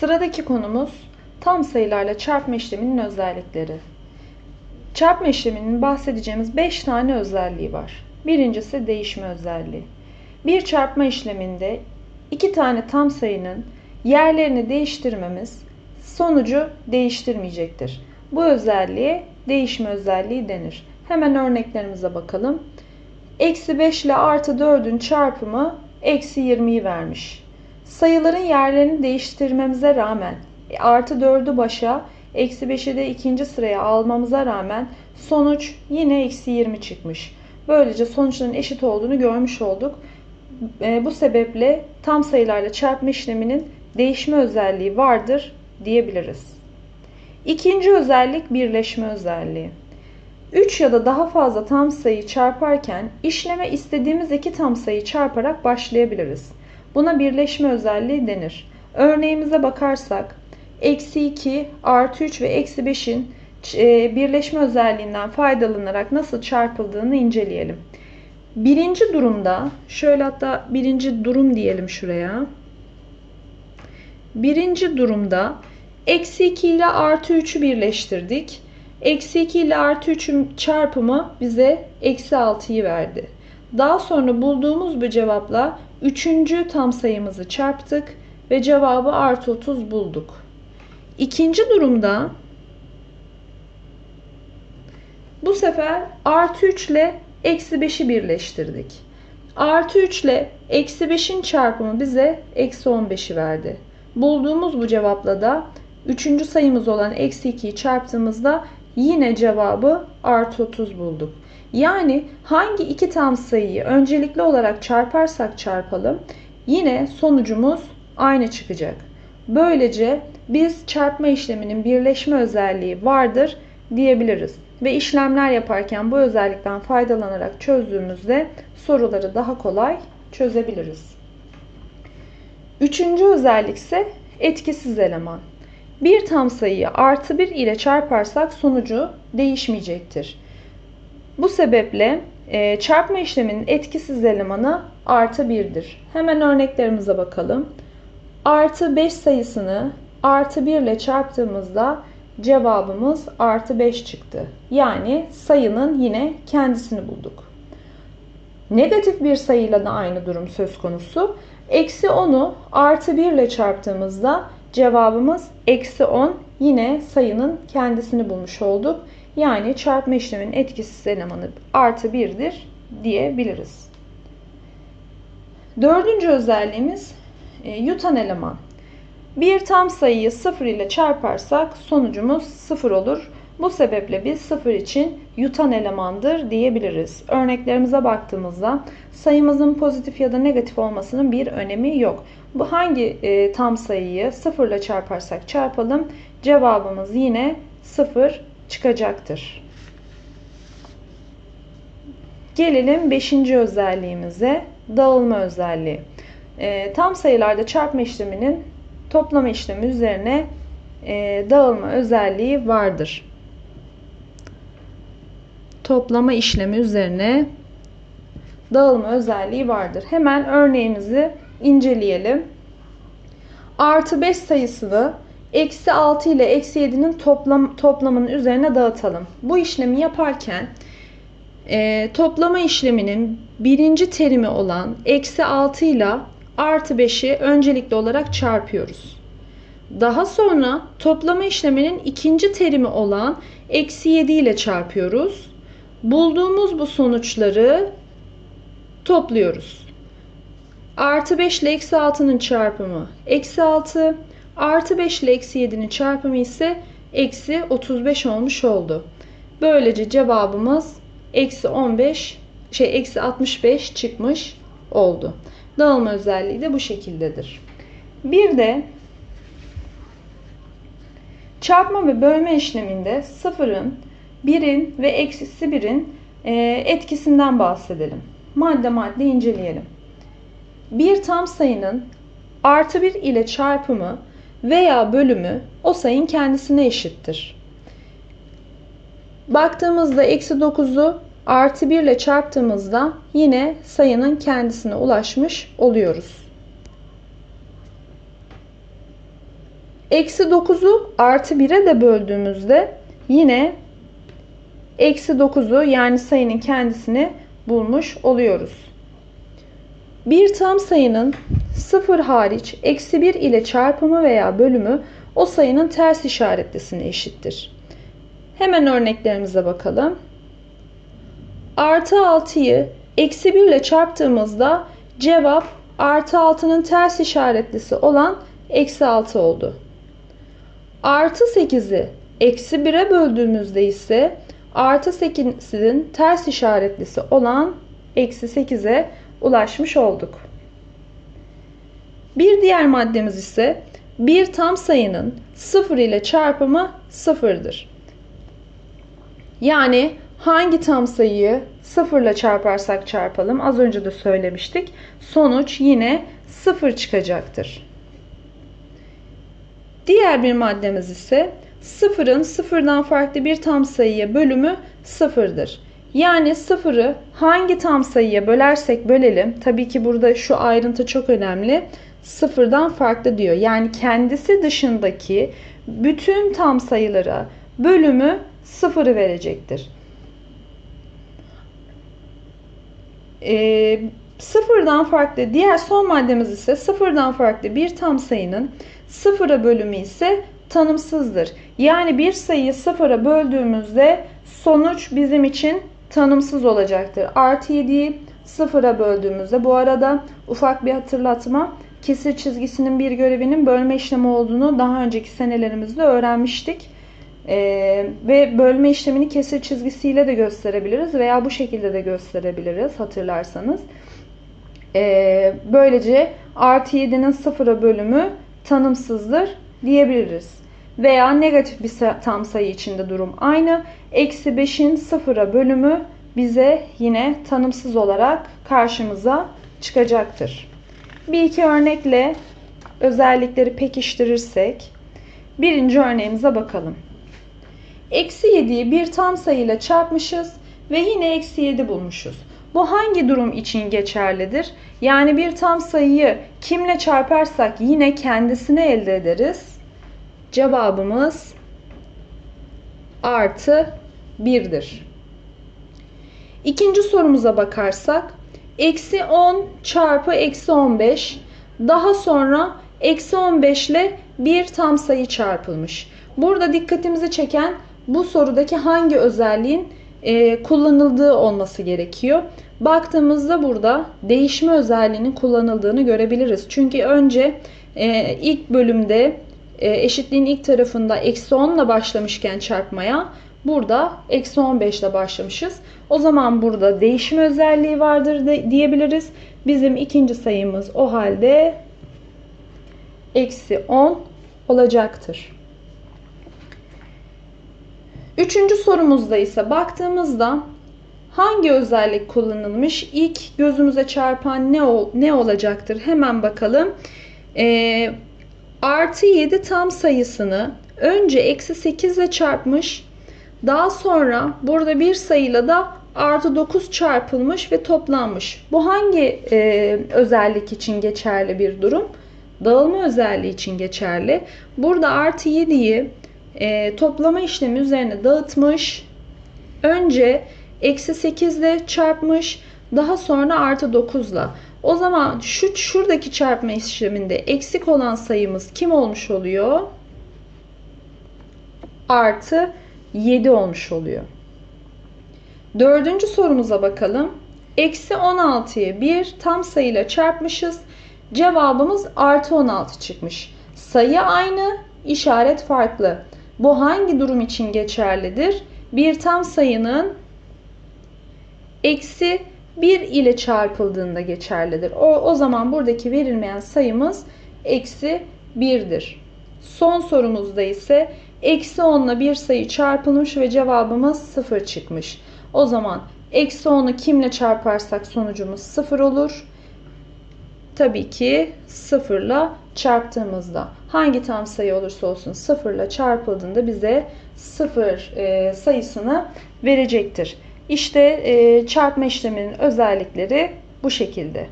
Sıradaki konumuz tam sayılarla çarpma işleminin özellikleri. Çarpma işleminin bahsedeceğimiz 5 tane özelliği var. Birincisi değişme özelliği. Bir çarpma işleminde iki tane tam sayının yerlerini değiştirmemiz sonucu değiştirmeyecektir. Bu özelliğe değişme özelliği denir. Hemen örneklerimize bakalım. Eksi 5 ile artı 4'ün çarpımı eksi 20'yi vermiş. Sayıların yerlerini değiştirmemize rağmen e, artı 4'ü başa eksi 5'i de ikinci sıraya almamıza rağmen sonuç yine eksi 20 çıkmış. Böylece sonuçların eşit olduğunu görmüş olduk. E, bu sebeple tam sayılarla çarpma işleminin değişme özelliği vardır diyebiliriz. İkinci özellik birleşme özelliği. 3 ya da daha fazla tam sayı çarparken işleme istediğimiz iki tam sayı çarparak başlayabiliriz. Buna birleşme özelliği denir. Örneğimize bakarsak eksi 2, artı 3 ve eksi 5'in e, birleşme özelliğinden faydalanarak nasıl çarpıldığını inceleyelim. Birinci durumda, şöyle hatta birinci durum diyelim şuraya. Birinci durumda eksi 2 ile artı 3'ü birleştirdik. Eksi 2 ile artı 3'ün çarpımı bize eksi 6'yı verdi. Daha sonra bulduğumuz bu cevapla üçüncü tam sayımızı çarptık ve cevabı artı 30 bulduk. İkinci durumda bu sefer artı 3 ile eksi 5'i birleştirdik. Artı 3 ile eksi 5'in çarpımı bize eksi 15'i verdi. Bulduğumuz bu cevapla da üçüncü sayımız olan eksi 2'yi çarptığımızda yine cevabı artı 30 bulduk. Yani hangi iki tam sayıyı öncelikli olarak çarparsak çarpalım yine sonucumuz aynı çıkacak. Böylece biz çarpma işleminin birleşme özelliği vardır diyebiliriz. Ve işlemler yaparken bu özellikten faydalanarak çözdüğümüzde soruları daha kolay çözebiliriz. Üçüncü özellik ise etkisiz eleman. Bir tam sayıyı artı 1 ile çarparsak sonucu değişmeyecektir. Bu sebeple e, çarpma işleminin etkisiz elemanı artı 1'dir. Hemen örneklerimize bakalım. Artı 5 sayısını artı 1 ile çarptığımızda cevabımız artı 5 çıktı. Yani sayının yine kendisini bulduk. Negatif bir sayıyla da aynı durum söz konusu. Eksi 10'u artı 1 ile çarptığımızda cevabımız eksi 10 yine sayının kendisini bulmuş olduk. Yani çarpma işleminin etkisiz elemanı artı 1'dir diyebiliriz. Dördüncü özelliğimiz e, yutan eleman. Bir tam sayıyı 0 ile çarparsak sonucumuz 0 olur. Bu sebeple biz 0 için yutan elemandır diyebiliriz. Örneklerimize baktığımızda sayımızın pozitif ya da negatif olmasının bir önemi yok. Bu hangi e, tam sayıyı 0 ile çarparsak çarpalım cevabımız yine 0 çıkacaktır. Gelelim 5. özelliğimize dağılma özelliği. E, tam sayılarda çarpma işleminin toplama işlemi üzerine e, dağılma özelliği vardır. Toplama işlemi üzerine dağılma özelliği vardır. Hemen örneğimizi inceleyelim. Artı 5 sayısını eksi 6 ile eksi 7'nin toplam, toplamının üzerine dağıtalım. Bu işlemi yaparken e, toplama işleminin birinci terimi olan eksi 6 ile artı 5'i öncelikli olarak çarpıyoruz. Daha sonra toplama işleminin ikinci terimi olan eksi 7 ile çarpıyoruz. Bulduğumuz bu sonuçları topluyoruz. Artı 5 ile eksi 6'nın çarpımı eksi 6. Artı 5 ile eksi 7'nin çarpımı ise eksi 35 olmuş oldu. Böylece cevabımız eksi 15 şey eksi 65 çıkmış oldu. Dağılma özelliği de bu şekildedir. Bir de çarpma ve bölme işleminde sıfırın, birin ve eksisi birin etkisinden bahsedelim. Madde madde inceleyelim. Bir tam sayının artı bir ile çarpımı veya bölümü o sayın kendisine eşittir. Baktığımızda eksi 9'u artı 1 ile çarptığımızda yine sayının kendisine ulaşmış oluyoruz. Eksi 9'u artı 1'e de böldüğümüzde yine eksi 9'u yani sayının kendisini bulmuş oluyoruz. Bir tam sayının 0 hariç eksi 1 ile çarpımı veya bölümü o sayının ters işaretlisine eşittir. Hemen örneklerimize bakalım. Artı 6'yı eksi 1 ile çarptığımızda cevap artı 6'nın ters işaretlisi olan eksi 6 oldu. Artı 8'i eksi 1'e böldüğümüzde ise artı 8'in ters işaretlisi olan eksi 8'e ulaşmış olduk. Bir diğer maddemiz ise bir tam sayının 0 ile çarpımı 0'dır. Yani hangi tam sayıyı 0 ile çarparsak çarpalım az önce de söylemiştik. Sonuç yine 0 çıkacaktır. Diğer bir maddemiz ise sıfırın sıfırdan farklı bir tam sayıya bölümü sıfırdır. Yani sıfırı hangi tam sayıya bölersek bölelim. Tabii ki burada şu ayrıntı çok önemli. Sıfırdan farklı diyor. Yani kendisi dışındaki bütün tam sayılara bölümü sıfırı verecektir. Ee, sıfırdan farklı diğer son maddemiz ise sıfırdan farklı bir tam sayının sıfıra bölümü ise tanımsızdır. Yani bir sayıyı sıfıra böldüğümüzde sonuç bizim için tanımsız olacaktır. Artı 7'yi sıfıra böldüğümüzde bu arada ufak bir hatırlatma kesir çizgisinin bir görevinin bölme işlemi olduğunu daha önceki senelerimizde öğrenmiştik. Ee, ve bölme işlemini kesir çizgisiyle de gösterebiliriz veya bu şekilde de gösterebiliriz hatırlarsanız. Ee, böylece artı 7'nin sıfıra bölümü tanımsızdır diyebiliriz. Veya negatif bir tam sayı içinde durum aynı. Eksi 5'in sıfıra bölümü bize yine tanımsız olarak karşımıza çıkacaktır. Bir iki örnekle özellikleri pekiştirirsek birinci örneğimize bakalım. Eksi 7'yi bir tam sayıyla çarpmışız ve yine eksi 7 bulmuşuz. Bu hangi durum için geçerlidir? Yani bir tam sayıyı kimle çarparsak yine kendisini elde ederiz. Cevabımız artı 1'dir. İkinci sorumuza bakarsak eksi 10 çarpı eksi 15 daha sonra eksi 15 ile bir tam sayı çarpılmış. Burada dikkatimizi çeken bu sorudaki hangi özelliğin e, kullanıldığı olması gerekiyor. Baktığımızda burada değişme özelliğinin kullanıldığını görebiliriz. Çünkü önce e, ilk bölümde eşitliğin ilk tarafında eksi 10 ile başlamışken çarpmaya burada eksi 15 ile başlamışız. O zaman burada değişim özelliği vardır de, diyebiliriz. Bizim ikinci sayımız o halde eksi 10 olacaktır. Üçüncü sorumuzda ise baktığımızda hangi özellik kullanılmış? İlk gözümüze çarpan ne, ol, ne olacaktır? Hemen bakalım. Ee, artı 7 tam sayısını önce eksi 8 ile çarpmış. Daha sonra burada bir sayıyla da artı 9 çarpılmış ve toplanmış. Bu hangi e, özellik için geçerli bir durum? Dağılma özelliği için geçerli. Burada artı 7'yi e, toplama işlemi üzerine dağıtmış. Önce eksi 8 ile çarpmış. Daha sonra artı 9 ile. O zaman şu şuradaki çarpma işleminde eksik olan sayımız kim olmuş oluyor? Artı 7 olmuş oluyor. Dördüncü sorumuza bakalım. Eksi 16'yı bir tam sayıyla çarpmışız. Cevabımız artı 16 çıkmış. Sayı aynı, işaret farklı. Bu hangi durum için geçerlidir? Bir tam sayının eksi 1 ile çarpıldığında geçerlidir. O, o zaman buradaki verilmeyen sayımız eksi 1'dir. Son sorumuzda ise eksi 10 ile bir sayı çarpılmış ve cevabımız 0 çıkmış. O zaman eksi 10'u kimle çarparsak sonucumuz 0 olur. Tabii ki 0 ile çarptığımızda hangi tam sayı olursa olsun 0 ile çarpıldığında bize 0 e, sayısını verecektir. İşte çarpma işleminin özellikleri bu şekilde.